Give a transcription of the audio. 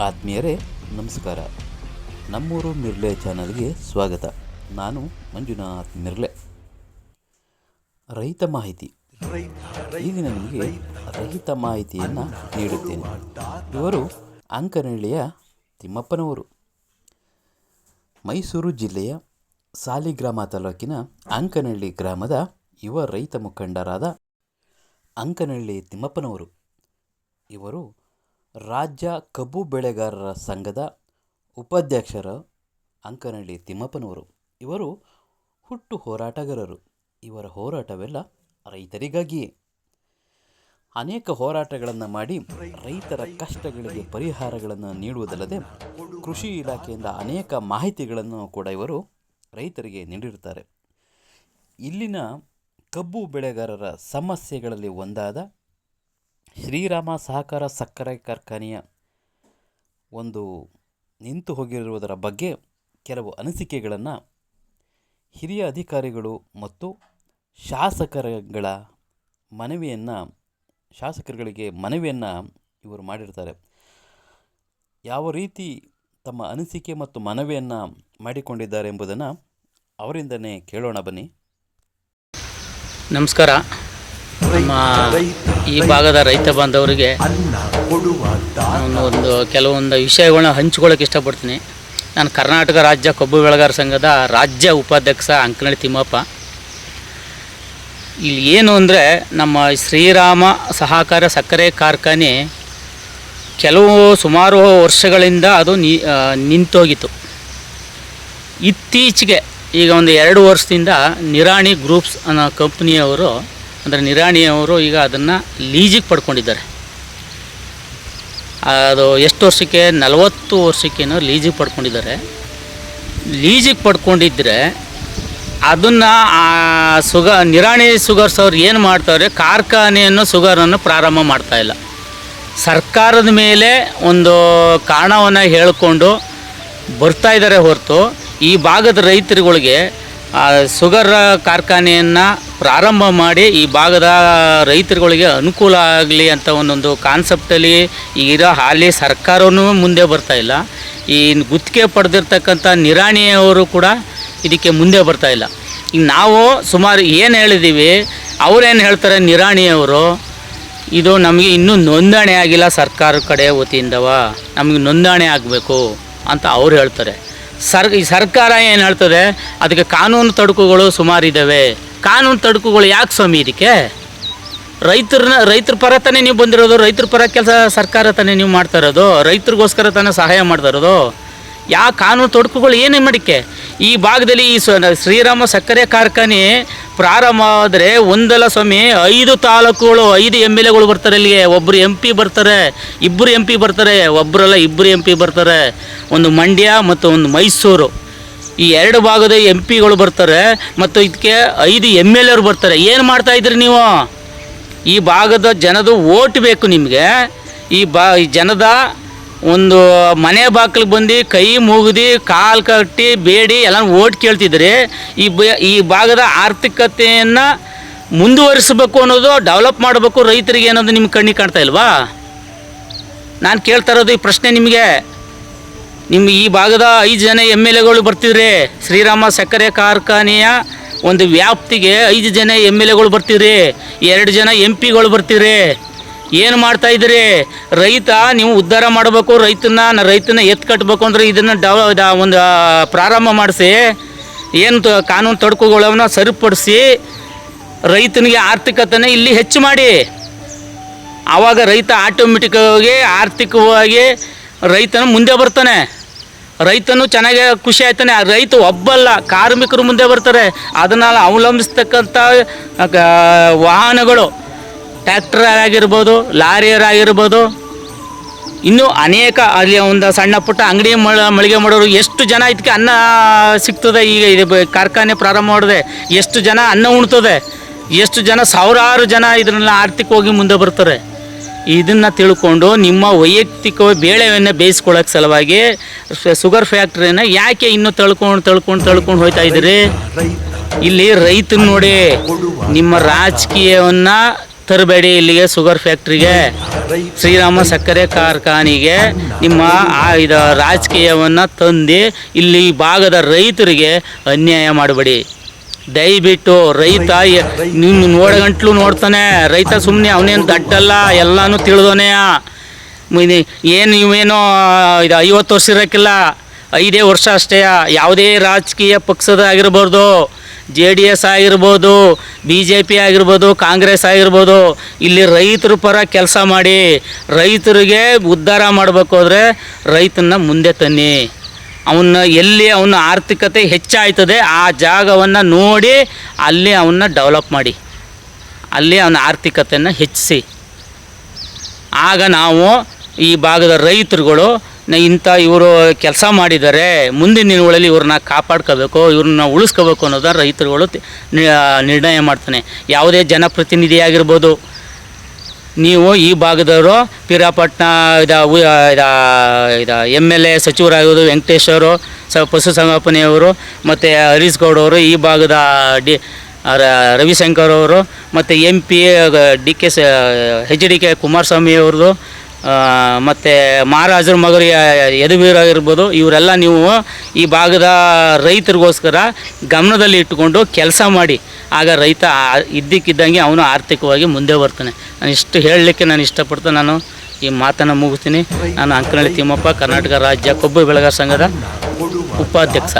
ಆತ್ಮೀಯರೇ, ನಮಸ್ಕಾರ. ನಮ್ಮೂರು ಮಿರ್ಲೆ ಚಾನಲ್ಗೆ ಸ್ವಾಗತ. ನಾನು ಮಂಜುನಾಥ್ ಮಿರ್ಲೆ. ರೈತ ಮಾಹಿತಿ. ಈಗ ನಿಮಗೆ ರೈತ ಮಾಹಿತಿಯನ್ನು ನೀಡುತ್ತೇನೆ. ಇವರು ಅಂಕನಹಳ್ಳಿಯ ತಿಮ್ಮಪ್ಪನವರು. ಮೈಸೂರು ಜಿಲ್ಲೆಯ ಸಾಲಿಗ್ರಾಮ ತಾಲೂಕಿನ ಅಂಕನಹಳ್ಳಿ ಗ್ರಾಮದ ಯುವ ರೈತ ಮುಖಂಡರಾದ ಅಂಕನಹಳ್ಳಿ ತಿಮ್ಮಪ್ಪನವರು. ಇವರು ರಾಜ್ಯ ಕಬ್ಬು ಬೆಳೆಗಾರರ ಸಂಘದ ಉಪಾಧ್ಯಕ್ಷರ ಅಂಕನಹಳ್ಳಿ ತಿಮ್ಮಪ್ಪನವರು. ಇವರು ಹುಟ್ಟು ಹೋರಾಟಗಾರರು. ಇವರ ಹೋರಾಟವೆಲ್ಲ ರೈತರಿಗಾಗಿಯೇ. ಅನೇಕ ಹೋರಾಟಗಳನ್ನು ಮಾಡಿ ರೈತರ ಕಷ್ಟಗಳಿಗೆ ಪರಿಹಾರಗಳನ್ನು ನೀಡುವುದಲ್ಲದೆ ಕೃಷಿ ಇಲಾಖೆಯಿಂದ ಅನೇಕ ಮಾಹಿತಿಗಳನ್ನು ಕೂಡ ಇವರು ರೈತರಿಗೆ ನೀಡಿರುತ್ತಾರೆ. ಇಲ್ಲಿನ ಕಬ್ಬು ಬೆಳೆಗಾರರ ಸಮಸ್ಯೆಗಳಲ್ಲಿ ಒಂದಾದ ಶ್ರೀರಾಮ ಸಹಕಾರ ಸಕ್ಕರೆ ಕಾರ್ಖಾನೆಯ ಒಂದು ನಿಂತು ಹೋಗಿರುವುದರ ಬಗ್ಗೆ ಕೆಲವು ಅನಿಸಿಕೆಗಳನ್ನು ಹಿರಿಯ ಅಧಿಕಾರಿಗಳು ಮತ್ತು ಶಾಸಕರುಗಳ ಮನವಿಯನ್ನು ಶಾಸಕರುಗಳಿಗೆ ಮನವಿಯನ್ನು ಇವರು ಮಾಡಿರ್ತಾರೆ. ಯಾವ ರೀತಿ ತಮ್ಮ ಅನಿಸಿಕೆ ಮತ್ತು ಮನವಿಯನ್ನು ಮಾಡಿಕೊಂಡಿದ್ದಾರೆ ಎಂಬುದನ್ನು ಅವರಿಂದನೇ ಕೇಳೋಣ ಬನ್ನಿ. ನಮಸ್ಕಾರ. ನಮ್ಮ ಈ ಭಾಗದ ರೈತ ಬಾಂಧವರಿಗೆ ನಾನು ಒಂದು ಕೆಲವೊಂದು ವಿಷಯಗಳನ್ನ ಹಂಚ್ಕೊಳ್ಳೋಕೆ ಇಷ್ಟಪಡ್ತೀನಿ. ನಾನು ಕರ್ನಾಟಕ ರಾಜ್ಯ ಕಬ್ಬು ಬೆಳೆಗಾರ ಸಂಘದ ರಾಜ್ಯ ಉಪಾಧ್ಯಕ್ಷ ಅಂಕನಳ್ಳಿ ತಿಮ್ಮಪ್ಪ. ಇಲ್ಲಿ ಏನು ಅಂದರೆ ನಮ್ಮ ಶ್ರೀರಾಮ ಸಹಕಾರ ಸಕ್ಕರೆ ಕಾರ್ಖಾನೆ ಕೆಲವು ಸುಮಾರು ವರ್ಷಗಳಿಂದ ಅದು ನಿಂತೋಗಿತ್ತು. ಇತ್ತೀಚೆಗೆ ಈಗ ಒಂದು ಎರಡು ವರ್ಷದಿಂದ ನಿರಾಣಿ ಗ್ರೂಪ್ಸ್ ಅನ್ನೋ ಕಂಪ್ನಿಯವರು ಅಂದರೆ ನಿರಾಣಿಯವರು ಈಗ ಅದನ್ನು ಲೀಜಿಗೆ ಪಡ್ಕೊಂಡಿದ್ದಾರೆ. ಅದು ಎಷ್ಟು ವರ್ಷಕ್ಕೆ? ನಲವತ್ತು ವರ್ಷಕ್ಕೇನೋ ಲೀಜಿಗೆ ಪಡ್ಕೊಂಡಿದ್ದಾರೆ. ಲೀಜಿಗೆ ಪಡ್ಕೊಂಡಿದ್ದರೆ ಅದನ್ನು ಸುಗ ನಿರಾಣಿ ಸುಗರ್ಸ್ ಅವ್ರು ಏನು ಮಾಡ್ತಾರೆ? ಕಾರ್ಖಾನೆಯನ್ನು ಸುಗರನ್ನು ಪ್ರಾರಂಭ ಮಾಡ್ತಾ ಇಲ್ಲ. ಸರ್ಕಾರದ ಮೇಲೆ ಒಂದು ಕಾರಣವನ್ನು ಹೇಳಿಕೊಂಡು ಬರ್ತಾ ಇದ್ದಾರೆ ಹೊರತು ಈ ಭಾಗದ ರೈತರುಗಳಿಗೆ ಆ, ಸುಗರ್ ಕಾರ್ಖಾನೆಯನ್ನು ಪ್ರಾರಂಭ ಮಾಡಿ ಈ ಭಾಗದ ರೈತರುಗಳಿಗೆ ಅನುಕೂಲ ಆಗಲಿ ಅಂತ ಒಂದೊಂದು ಕಾನ್ಸೆಪ್ಟಲ್ಲಿ ಇರೋ ಹಾಲಿ ಸರ್ಕಾರವೂ ಮುಂದೆ ಬರ್ತಾ ಇಲ್ಲ. ಈ ಗುತ್ತಿಗೆ ಪಡೆದಿರ್ತಕ್ಕಂಥ ನಿರಾಣಿಯವರು ಕೂಡ ಇದಕ್ಕೆ ಮುಂದೆ ಬರ್ತಾ ಇಲ್ಲ. ಈಗ ನಾವು ಸುಮಾರು ಏನು ಹೇಳಿದ್ದೀವಿ ಅವರೇನು ಹೇಳ್ತಾರೆ ನಿರಾಣಿಯವರು ಇದು ನಮಗೆ ಇನ್ನೂ ನೋಂದಣಿ ಆಗಿಲ್ಲ ಸರ್ಕಾರ ಕಡೆ ವತಿಯಿಂದವ ನಮಗೆ ನೋಂದಣಿ ಆಗಬೇಕು ಅಂತ ಅವ್ರು ಹೇಳ್ತಾರೆ. ಸರ್, ಈ ಸರ್ಕಾರ ಏನು ಹೇಳ್ತದೆ? ಅದಕ್ಕೆ ಕಾನೂನು ತಡಕುಗಳು ಸುಮಾರಿದ್ದಾವೆ ಕಾನೂನು ತಡಕುಗಳು ಯಾಕೆ ಸ್ವಾಮಿ ಇದಕ್ಕೆ? ರೈತರನ್ನ ರೈತರ ಪರ ತಾನೇ ನೀವು ಬಂದಿರೋದು? ರೈತರ ಪರ ಕೆಲಸ ಸರ್ಕಾರ ತಾನೇ ನೀವು ಮಾಡ್ತಾ ಇರೋದು? ರೈತರಿಗೋಸ್ಕರ ತಾನೇ ಸಹಾಯ ಮಾಡ್ತಾ ಇರೋದು? ಯಾವ ಕಾನೂನು ತೊಡಕುಗಳು ಏನೇ ಮಾಡಿಕೆ ಈ ಭಾಗದಲ್ಲಿ ಈ ಶ್ರೀರಾಮ ಸಕ್ಕರೆ ಕಾರ್ಖಾನೆ ಪ್ರಾರಂಭ ಆದರೆ ಒಂದಲ್ಲ ಸ್ವಾಮಿ, ಐದು ತಾಲೂಕುಗಳು, ಐದು ಎಂ ಎಲ್ ಎಗಳು ಬರ್ತಾರೆ ಇಲ್ಲಿಗೆ. ಒಬ್ಬರು ಎಂ ಪಿ ಬರ್ತಾರೆ ಇಬ್ಬರು ಎಂ ಪಿ ಬರ್ತಾರೆ ಒಬ್ಬರಲ್ಲ ಇಬ್ಬರು ಎಂ ಪಿ ಬರ್ತಾರೆ. ಒಂದು ಮಂಡ್ಯ ಮತ್ತು ಒಂದು ಮೈಸೂರು. ಈ ಎರಡು ಭಾಗದ ಎಂ ಪಿಗಳು ಬರ್ತಾರೆ ಮತ್ತು ಇದಕ್ಕೆ ಐದು ಎಂ ಎಲ್ ಎರು ಬರ್ತಾರೆ. ಏನು ಮಾಡ್ತಾ ಇದ್ರಿ ನೀವು? ಈ ಭಾಗದ ಜನದ ಓಟ್ ಬೇಕು ನಿಮಗೆ. ಈ ಬಾ, ಈ ಜನದ ಒಂದು ಮನೆ ಬಾಗಿಲಿಗೆ ಬಂದು ಕೈ ಮುಗಿದು ಕಾಲು ಕಟ್ಟಿ ಬೇಡಿ ಎಲ್ಲ ಓಟ್ ಕೇಳ್ತಿದ್ರೆ ಈ ಬ, ಈ ಭಾಗದ ಆರ್ಥಿಕತೆಯನ್ನು ಮುಂದುವರಿಸಬೇಕು ಅನ್ನೋದು ಡೆವಲಪ್ ಮಾಡಬೇಕು ರೈತರಿಗೆ ಅನ್ನೋದು ನಿಮ್ಗೆ ಕಣ್ಣಿಗೆ ಕಾಣ್ತಾ ಇಲ್ವಾ? ನಾನು ಕೇಳ್ತಾ ಇರೋದು ಈ ಪ್ರಶ್ನೆ ನಿಮಗೆ. ನಿಮ್ಮ ಈ ಭಾಗದ ಐದು ಜನ ಎಂ ಎಲ್ ಎಗಳು ಬರ್ತಿದ್ರಿ, ಶ್ರೀರಾಮ ಸಕ್ಕರೆ ಕಾರ್ಖಾನೆಯ ಒಂದು ವ್ಯಾಪ್ತಿಗೆ ಐದು ಜನ ಎಂ ಎಲ್ ಎಗಳು ಬರ್ತಿದ್ರಿ, ಎರಡು ಜನ ಎಂ ಪಿಗಳು ಬರ್ತಿದ್ರಿ ಏನು ಮಾಡ್ತಾ ಇದ್ದೀರಿ? ರೈತ, ನೀವು ಉದ್ಧಾರ ಮಾಡಬೇಕು ರೈತನ ರೈತನ ಎತ್ತು ಕಟ್ಟಬೇಕು ಅಂದ್ರೆ ಇದನ್ನು ಡವ ಒಂದು ಪ್ರಾರಂಭ ಮಾಡಿಸಿ, ಏನು ಕಾನೂನು ತೊಡಕುಗಳನ್ನ ಸರಿಪಡಿಸಿ, ರೈತನಿಗೆ ಆರ್ಥಿಕತೆನ ಇಲ್ಲಿ ಹೆಚ್ಚು ಮಾಡಿ. ಆವಾಗ ರೈತ ಆಟೋಮೆಟಿಕ್ಕಾಗಿ, ಆರ್ಥಿಕವಾಗಿ ರೈತನು ಮುಂದೆ ಬರ್ತಾನೆ. ರೈತನು ಚೆನ್ನಾಗಿ ಖುಷಿ ಆಯ್ತಾನೆ. ಆ ರೈತ ಒಬ್ಬಲ್ಲ, ಕಾರ್ಮಿಕರು ಮುಂದೆ ಬರ್ತಾರೆ. ಅದನ್ನು ಅವಲಂಬಿಸ್ತಕ್ಕಂಥ ವಾಹನಗಳು. ಟ್ಯಾಕ್ಟರ್ ಆಗಿರ್ಬೋದು ಲಾರಿಯರ್ ಆಗಿರ್ಬೋದು ಇನ್ನೂ ಅನೇಕ ಅಲ್ಲಿ ಒಂದು ಸಣ್ಣ ಪುಟ್ಟ ಅಂಗಡಿ ಮಳ ಮಳಿಗೆ ಮಾಡೋರು ಎಷ್ಟು ಜನ ಇದಕ್ಕೆ ಅನ್ನ ಸಿಗ್ತದೆ ಈಗ ಇದು ಕಾರ್ಖಾನೆ ಪ್ರಾರಂಭ ಮಾಡಿದೆ ಎಷ್ಟು ಜನ ಅನ್ನ ಉಣ್ತದೆ, ಎಷ್ಟು ಜನ ಸಾವಿರಾರು ಜನ ಇದನ್ನೆಲ್ಲ ಆರ್ಥಿಕವಾಗಿ ಮುಂದೆ ಬರ್ತಾರೆ. ಇದನ್ನು ತಿಳ್ಕೊಂಡು ನಿಮ್ಮ ವೈಯಕ್ತಿಕ ಬೇಳೆಯನ್ನು ಬೇಯಿಸ್ಕೊಳ್ಳೋಕೆ ಸಲುವಾಗಿ ಶುಗರ್ ಫ್ಯಾಕ್ಟ್ರಿನ ಯಾಕೆ ಇನ್ನೂ ತಳ್ಕೊಂಡು ತಳ್ಕೊಂಡು ತಳ್ಕೊಂಡು ಹೋಯ್ತಾ ಇದ್ದೀರಿ? ಇಲ್ಲಿ ರೈತನ ನೋಡಿ, ನಿಮ್ಮ ರಾಜಕೀಯವನ್ನು ತರಬೇಡಿ, ಇಲ್ಲಿಗೆ ಶುಗರ್ ಫ್ಯಾಕ್ಟ್ರಿಗೆ ಶ್ರೀರಾಮ ಸಕ್ಕರೆ ಕಾರ್ಖಾನೆಗೆ ನಿಮ್ಮ ಆ ಇದು ರಾಜಕೀಯವನ್ನು ತಂದು ಇಲ್ಲಿ ಭಾಗದ ರೈತರಿಗೆ ಅನ್ಯಾಯ ಮಾಡಬೇಡಿ. ದಯವಿಟ್ಟು ರೈತ ಯ- ನೋಡ ಗಂಟ್ಲು ನೋಡ್ತಾನೆ. ರೈತ ಸುಮ್ಮನೆ ಅವನೇನು ದಡ್ಡಲ್ಲ ಎಲ್ಲನೂ ತಿಳಿದೋನೆಯ ಏನು ಇವೇನೋ ಇದು ಐವತ್ತು ವರ್ಷ ಇರೋಕ್ಕಿಲ್ಲ. ಐದೇ ವರ್ಷ ಅಷ್ಟೇ. ಯಾವುದೇ ರಾಜಕೀಯ ಪಕ್ಷದ ಆಗಿರ್ಬೋದು ಜೆ ಡಿ ಎಸ್ ಆಗಿರ್ಬೋದು, ಬಿ ಜೆ ಪಿ ಆಗಿರ್ಬೋದು, ಕಾಂಗ್ರೆಸ್ ಆಗಿರ್ಬೋದು, ಇಲ್ಲಿ ರೈತರ ಪರ ಕೆಲಸ ಮಾಡಿ ರೈತರಿಗೆ ಉದ್ಧಾರ ಮಾಡಬೇಕು ಅಂದರೆ ರೈತನ ಮುಂದೆ ತನ್ನಿ. ಅವನ್ನ ಎಲ್ಲಿ ಅವನ ಆರ್ಥಿಕತೆ ಹೆಚ್ಚಾಯ್ತದೆ ಆ ಜಾಗವನ್ನು ನೋಡಿ ಅಲ್ಲಿ ಅವನ್ನ ಡೆವಲಪ್ ಮಾಡಿ. ಅಲ್ಲಿ ಅವನ ಆರ್ಥಿಕತೆಯನ್ನು ಹೆಚ್ಚಿಸಿ. ಆಗ ನಾವು ಈ ಭಾಗದ ರೈತರುಗಳು ಇಂಥ ಇವರು ಕೆಲಸ ಮಾಡಿದ್ದಾರೆ ಮುಂದಿನ ದಿನಗಳಲ್ಲಿ ಇವ್ರನ್ನ ಕಾಪಾಡ್ಕೋಬೇಕು, ಇವ್ರನ್ನ ಉಳಿಸ್ಕೋಬೇಕು ಅನ್ನೋದನ್ನ ರೈತರುಗಳು ನಿರ್ಣಯ ಮಾಡ್ತಾನೆ. ಯಾವುದೇ ಜನಪ್ರತಿನಿಧಿಯಾಗಿರ್ಬೋದು. ನೀವು ಈ ಭಾಗದವರು ಪಿರಾಪಟ್ನ ಇದ ಇದು ಎಂ ಎಲ್ ಎ ಸಚಿವರಾಗಿರೋದು ವೆಂಕಟೇಶ್ವರು ಸ ಪಶುಸಂಗೋಪನೆಯವರು ಮತ್ತು ಹರೀಶ್ ಗೌಡವರು ಈ ಭಾಗದ ಡಿ ರವಿಶಂಕರ್ ಅವರು, ಮತ್ತು M P D K H D K Kumaraswamy ಅವ್ರದ್ದು ಮತ್ತು ಮಹಾರಾಜರ ಮಗರು ಯದುವೀರಾಗಿರ್ಬೋದು, ಇವರೆಲ್ಲ ನೀವು ಈ ಭಾಗದ ರೈತರಿಗೋಸ್ಕರ ಗಮನದಲ್ಲಿ ಇಟ್ಟುಕೊಂಡು ಕೆಲಸ ಮಾಡಿ. ಆಗ ರೈತ ಇದ್ದಕ್ಕಿದ್ದಂಗೆ ಅವನು ಆರ್ಥಿಕವಾಗಿ ಮುಂದೆ ಬರ್ತಾನೆ. ನಾನು ಇಷ್ಟು ಹೇಳಲಿಕ್ಕೆ ನಾನು ಇಷ್ಟಪಡ್ತಾ ನಾನು ಈ ಮಾತನ್ನು ಮುಗಿಸ್ತೀನಿ. ನಾನು ಅಂಕನಹಳ್ಳಿ ತಿಮ್ಮಪ್ಪ, ಕರ್ನಾಟಕ ರಾಜ್ಯ ಕೊಬ್ಬು ಬೆಳೆಗಾರ ಸಂಘದ ಉಪಾಧ್ಯಕ್ಷ.